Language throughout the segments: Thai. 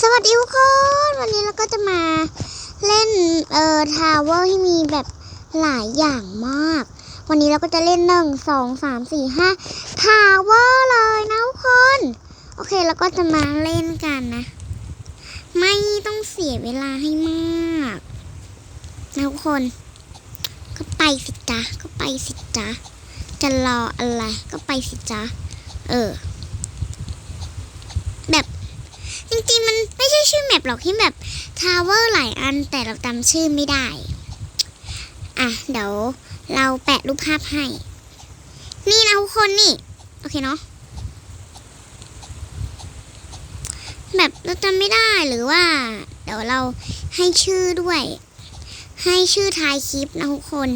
สวัสดีทุกคนวันนี้เราก็จะมาเล่นเอ่อทาวเวอร์ที่มีแบบหลายอย่างมาก วันนี้เราก็จะเล่นหนึ่งสองสามสี่ห้าทาวเวอร์เลยนะทุกคน โอเคเราก็จะมาเล่นกันนะ ไม่ต้องเสียเวลาให้มากนะทุกคน ก็ไปสิจ๊ะก็ไปสิจ๊ะจะรออะไรก็ไปสิจ๊ะเออ แบบ จริงๆ มันไม่ใช่ชื่อแม ปหรอกที่แบบทาวเวอร์หลายอันแต่เราจำชื่อไม่ได้ อะ เดี๋ยวเราแปะรูปภาพให้ นี่นะทุกคนนี่ โอเคเนาะแบบเราจำไม่ได้หรือว่า เดี๋ยวเราให้ชื่อด้วย ให้ชื่อท้ายคลิปนะทุกคน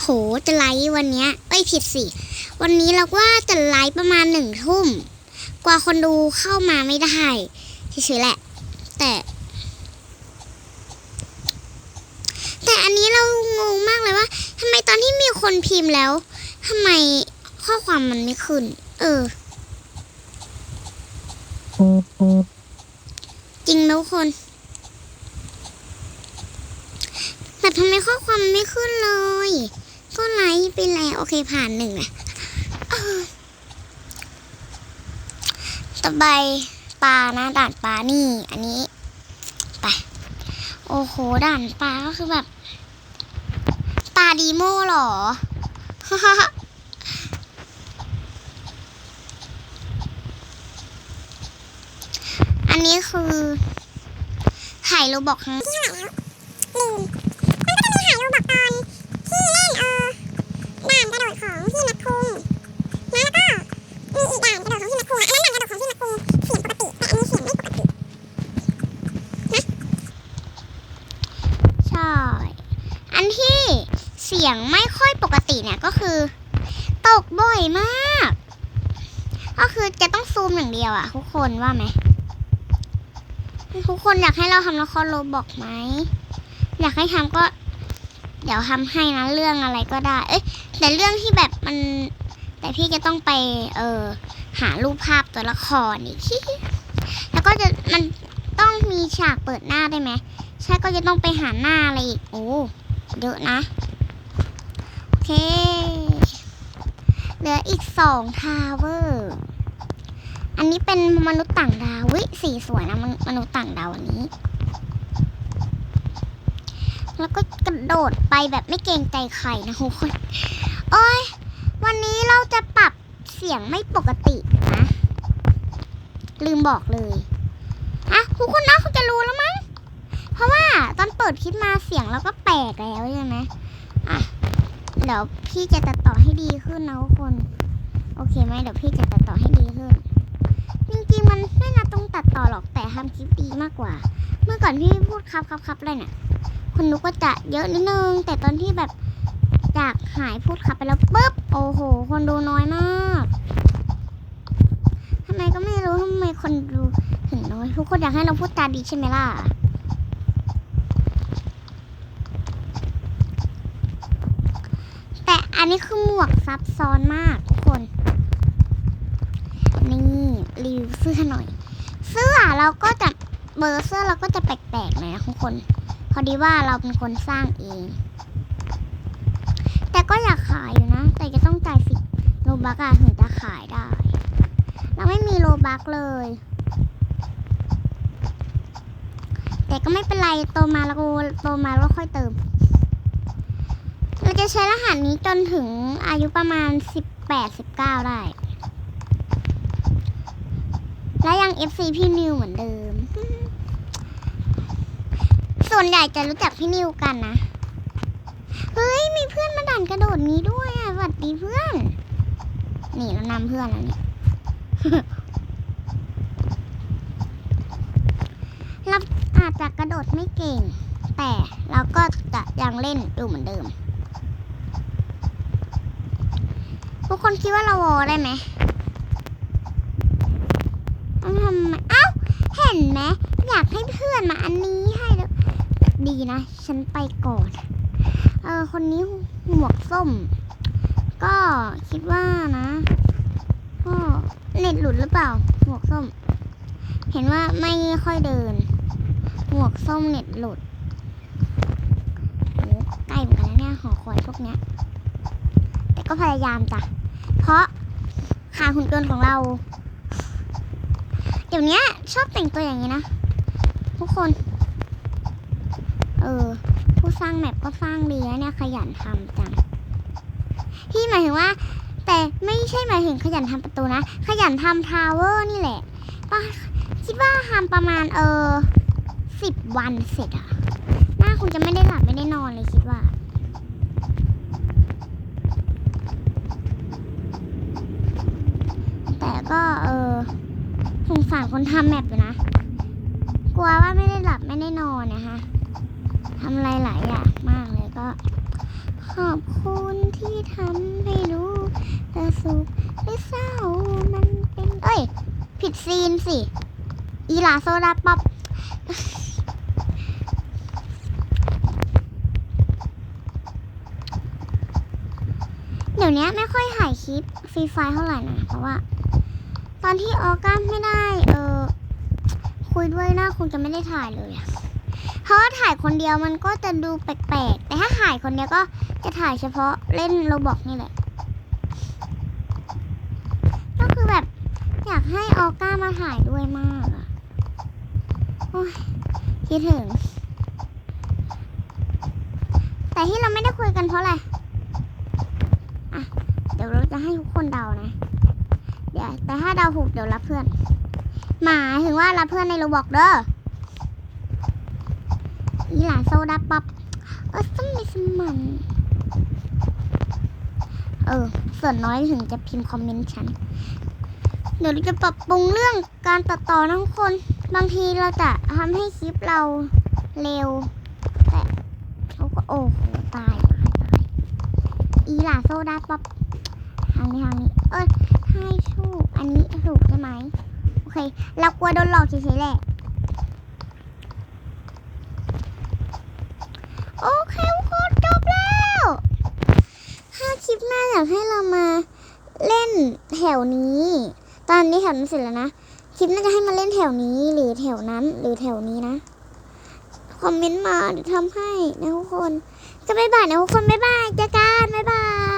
โหจะไลฟ์วันเนี้ยเอ้ยผิดสิ วันนี้เราว่าจะไลฟ์ประมาณหนึ่งทุ่ม กว่าคนดูเข้ามาไม่ได้เฉยๆแหละ แต่ แต่อันนี้เรางงมากเลยว่าทำไมตอนที่มีคนพิมพ์แล้วทำไมข้อความมันไม่ขึ้น เออ จริงนะทุกคนแต่ทำไมข้อความมันไม่ขึ้นเลย ก็ไลฟ์ไปแล้ว โอเคผ่านหนึ่งนะ เออต่อไปลานะด่านปลานี่ อันนี้ไปโอ้โหด่านปลาก็คือแบบปลาดีโม่หรออันนี้คือถ่โรบอกครั้ง ที่เท่าไหร่แล้วลืมมันก็จะมีหายโรบอกตอนที่เล่นเออด่านกระโดดของพี่แม็กคุงนะแล้วก็มีอีกด่านกระโดดของพี่แม็กคุงอะอันนั้นด่านกระโดดของพี่แม็กคุงเสียงปกติแต่อันนี้เสียงไม่ปกติ ใช่ อันที่เสียงไม่ค่อยปก ติเนี่ยก็คือ ตกบ่อยมาก ก็คือจะต้องซูมอย่างเดียวอะทุกคนว่าไหมทุกคนอยากให้เราทำละครโรบอกไหม อยากให้ทำก็ เดี๋ยวทำให้นะเรื่องอะไรก็ได้ เอ้ยแต่เรื่องที่แบบมัน แต่พี่จะต้องไป เออหารูปภาพตัวละครอีกแล้วก็จะมันต้องมีฉากเปิดหน้าได้ไหมใช่ก็จะต้องไปหาหน้าอะไรอีกโอ้เยอะนะ เค เหลืออีกสองทาวเวอร์ อันนี้เป็นมนุษย์ต่างดาววิสีสวยนะมนมนุษย์ต่างดาวอันนี้ แล้วก็กระโดดไปแบบไม่เกรงใจใครนะทุกคนโอ้ยวันนี้เราจะปรับเสียงไม่ปกตินะ ลืมบอกเลยอะทุกคนนะคุณจะรู้แล้วมั้ง เพราะว่าตอนเปิดคลิปมาเสียงเราก็แปลกแล้วใช่ไหมอะ เดี๋ยวพี่จะตัดต่อให้ดีขึ้นนะทุกคน โอเคไหมเดี๋ยวพี่จะตัดต่อให้ดีขึ้น จริงๆมันไม่น่าต้องตัดต่อหรอกแต่ทำคลิปดีมากกว่า เมื่อก่อนพี่พูดครับครับครับอะไรเนี่ยคนนุกก็จะเยอะนิดนึง แต่ตอนที่แบบจากหายพูดครับไปแล้วปุ๊บโอ้โห คนดูน้อยมากทำไมก็ไม่รู้ทำไมคนดูถึงน้อยทุกคนอยากให้เราพูดจาดีใช่ไหมล่ะ แต่ อันนี้คือหมวกซับซ้อนมากทุกคน นี่รีวิวเสื้อหน่อย เสื้อเราก็จะเบอร์เสื้อเราก็จะแปลกๆหน่อยนะทุกคน พอดีว่าเราเป็นคนสร้างเอง แต่ก็อยากขายอยู่นะ แต่จะต้องจ่ายสิบโลบักอะถึงจะขายได้ เราไม่มีโลบักเลยแต่ก็ไม่เป็นไรโตมาแล้วโตมาแล้วค่อยเติม ใช้รหัสนี้จนถึงอายุประมาณสิบแปดสิบเก้าได้ และยัง FC พี่นิวเหมือนเดิม ส่วนใหญ่จะรู้จักพี่นิวกันนะ เฮ้ย มีเพื่อนมาดันกระโดดนี้ด้วยอะสวัสดีเพื่อน นี่เรานำเพื่อนแล้วเนี่ยเราอาจจะกระโดดไม่เก่ง แต่เราก็จะยังเล่นดูเหมือนเดิม ทุกคนคิดว่าเราวอได้ไหมต้องทำไมเอ้า เห็นไหมอยากให้เพื่อนมาอันนี้ให้แล้วดีนะ ฉันไปก่อน เออ คนนี้หมวกส้ม ก็คิดว่านะก็เน็ตหลุดหรือเปล่า หมวกส้ม เห็นว่าไม่ค่อยเดิน หมวกส้มเน็ตหลุดโอ้ใกล้เหมือนกันนะเนี่ยหอคอยพวกเนี้ย ก็พยายามจ้ะ เพราะขาหุ่นยนต์ของเรา เดี๋ยวนี้ชอบแต่งตัวอย่างนี้นะ ทุกคน เออ ผู้สร้างแมปก็สร้างดีนะเนี่ยขยันทำจังที่หมายถึงว่า แต่ไม่ใช่หมายถึงขยันทำประตูนะ ขยันทำทาวเวอร์นี่แหละป้าคิดว่าทำประมาณเออสิบวันเสร็จอะหน่าคงจะไม่ได้หลับไม่ได้นอนเลยคิดว่า แต่ก็เออ สงสารคนทำแมปอยู่นะ กลัวว่าไม่ได้หลับไม่ได้นอนนะคะทำอะไรหลายอย่างมากเลยก็ ขอบคุณที่ทำให้รู้แต่สุขหรือเศร้ามันเป็น เอ้ย ผิดซีนสิ อีหลาโซดาป๊อปเดี๋ยวนี้ไม่ค่อยถ่ายคลิปฟรีไฟเท่าไหร่นะเพราะว่า อนที่ออก้าไม่ได้ เออคุยด้วยนะคงจะไม่ได้ถ่ายเลยอะเพราะว่าถ่ายคนเดียวมันก็จะดูแปลกๆ แต่ถ้าถ่ายคนเดียวก็จะถ่ายเฉพาะเล่นโรบอกนี่แหละ ก็คือแบบอยากให้ออก้ามาถ่ายด้วยมากอะโอ้ยคิดถึง แต่ที่เราไม่ได้คุยกันเพราะอะไร อะ เดี๋ยวเราจะให้ทุกคนเดานะ ยแต่ถ้าเดาถูกเดี๋ยวรับเพื่อน หมายถึงว่ารับเพื่อนในโรบอกเด้ออีหลานโซดาป๊อปเออสมิสมันเออ ส่วนน้อยถึงจะพิมพ์คอมเมนต์ฉัน เดี๋ยวเราจะปรับปรุงเรื่องการตัดต่อนะทุกคน บางทีเราจะทำให้คลิปเราเร็ว แต่เขาก็โอ้โหตายตายตายอีหลาโซดาป๊อปทางนี้ทางนี้ เออ ให้ถูกอันนี้ถูกใช่ไหมโอเค เรากลัวโดนหลอกเฉยๆแหละโอเคทุกคนจบแล้ว ถ้าคลิปหน้าอยากให้เรามาเล่นแถวนี้ ตอนนี้แถวนั้นเสร็จแล้วนะ คลิปน่าจะให้มาเล่นแถวนี้หรือแถวนั้นหรือแถวนี้นะ คอมเมนต์มาเดี๋ยวทำให้นะทุกคนก็บ๊ายบายนะทุกคนบ๊ายบายเจอกันบ๊ายบาย